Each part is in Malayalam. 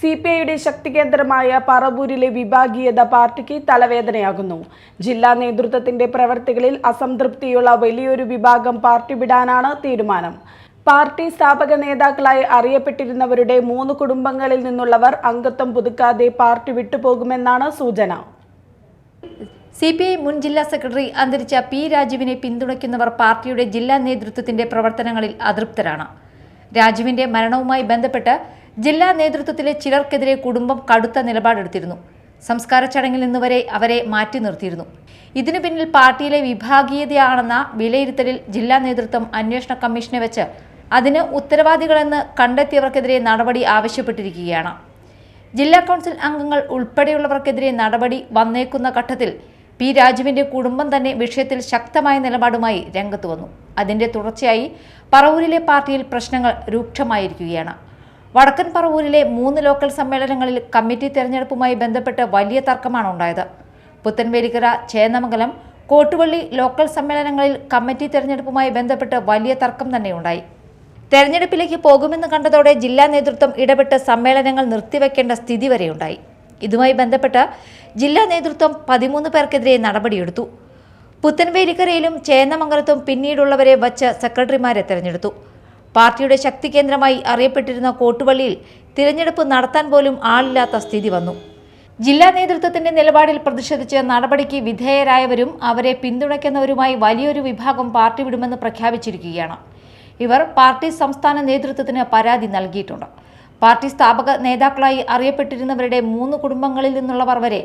സി പി ഐയുടെ ശക്തി കേന്ദ്രമായ പറവൂരിലെ വിഭാഗീയത പാർട്ടിക്ക് തലവേദനയാകുന്നു. ജില്ലാ നേതൃത്വത്തിന്റെ പ്രവർത്തികളിൽ അസംതൃപ്തിയുള്ള വലിയൊരു വിഭാഗം പാർട്ടി വിടാനാണ് തീരുമാനം. പാർട്ടി സ്ഥാപക നേതാക്കളായി അറിയപ്പെട്ടിരുന്നവരുടെ മൂന്ന് കുടുംബങ്ങളിൽ നിന്നുള്ളവർ അംഗത്വം പുതുക്കാതെ പാർട്ടി വിട്ടുപോകുമെന്നാണ് സൂചന. സി പി ഐ മുൻ ജില്ലാ സെക്രട്ടറി അന്തരിച്ച പി രാജുവിനെ പിന്തുണയ്ക്കുന്നവർ പാർട്ടിയുടെ ജില്ലാ നേതൃത്വത്തിന്റെ പ്രവർത്തനങ്ങളിൽ അതൃപ്തരാണ്. രാജുവിന്റെ മരണവുമായി ബന്ധപ്പെട്ട് ജില്ലാ നേതൃത്വത്തിലെ ചിലർക്കെതിരെ കുടുംബം കടുത്ത നിലപാടെടുത്തിരുന്നു. സംസ്കാര ചടങ്ങിൽ നിന്ന് വരെ അവരെ മാറ്റി നിർത്തിയിരുന്നു. ഇതിനു പിന്നിൽ പാർട്ടിയിലെ വിഭാഗീയതയാണെന്ന വിലയിരുത്തലിൽ ജില്ലാ നേതൃത്വം അന്വേഷണ കമ്മീഷനെ വെച്ച് അതിന് ഉത്തരവാദികളെന്ന് കണ്ടെത്തിയവർക്കെതിരെ നടപടി ആവശ്യപ്പെട്ടിരിക്കുകയാണ്. ജില്ലാ കൗൺസിൽ അംഗങ്ങൾ ഉൾപ്പെടെയുള്ളവർക്കെതിരെ നടപടി വന്നേക്കുന്ന ഘട്ടത്തിൽ പി രാജുവിന്റെ കുടുംബം തന്നെ വിഷയത്തിൽ ശക്തമായ നിലപാടുമായി രംഗത്ത് വന്നു. അതിന്റെ തുടർച്ചയായി പറവൂരിലെ പാർട്ടിയിൽ പ്രശ്നങ്ങൾ രൂക്ഷമായിരിക്കുകയാണ്. വടക്കൻ പറവൂരിലെ മൂന്ന് ലോക്കൽ സമ്മേളനങ്ങളിൽ കമ്മിറ്റി തെരഞ്ഞെടുപ്പുമായി ബന്ധപ്പെട്ട് വലിയ തർക്കമാണ് ഉണ്ടായത്. പുത്തൻവേലിക്കര ചേന്നമംഗലം കോട്ടുവള്ളി ലോക്കൽ സമ്മേളനങ്ങളിൽ കമ്മിറ്റി തെരഞ്ഞെടുപ്പുമായി ബന്ധപ്പെട്ട് വലിയ തർക്കം തന്നെയുണ്ടായി. തെരഞ്ഞെടുപ്പിലേക്ക് പോകുമെന്ന് കണ്ടതോടെ ജില്ലാ നേതൃത്വം ഇടപെട്ട് സമ്മേളനങ്ങൾ നിർത്തിവെക്കേണ്ട സ്ഥിതി വരെയുണ്ടായി. ഇതുമായി ബന്ധപ്പെട്ട് ജില്ലാ നേതൃത്വം പതിമൂന്ന് പേർക്കെതിരെ നടപടിയെടുത്തു. പുത്തൻവേലിക്കരയിലും ചേന്നമംഗലത്തും പിന്നീടുള്ളവരെ വച്ച് സെക്രട്ടറിമാരെ തെരഞ്ഞെടുത്തു. പാർട്ടിയുടെ ശക്തി കേന്ദ്രമായി അറിയപ്പെട്ടിരുന്ന കോട്ടുവള്ളിയിൽ തിരഞ്ഞെടുപ്പ് നടത്താൻ പോലും ആളില്ലാത്ത സ്ഥിതി വന്നു. ജില്ലാ നേതൃത്വത്തിന്റെ നിലപാടിൽ പ്രതിഷേധിച്ച് നടപടിക്ക് വിധേയരായവരും അവരെ പിന്തുണയ്ക്കുന്നവരുമായി വലിയൊരു വിഭാഗം പാർട്ടി വിടുമെന്ന് പ്രഖ്യാപിച്ചിരിക്കുകയാണ്. ഇവർ പാർട്ടി സംസ്ഥാന നേതൃത്വത്തിന് പരാതി നൽകിയിട്ടുണ്ട്. പാർട്ടി സ്ഥാപക നേതാക്കളായി അറിയപ്പെട്ടിരുന്നവരുടെ മൂന്ന് കുടുംബങ്ങളിൽ നിന്നുള്ളവർ വരെ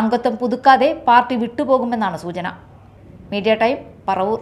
അംഗത്വം പുതുക്കാതെ പാർട്ടി വിട്ടുപോകുമെന്നാണ് സൂചന. Media time Paravur.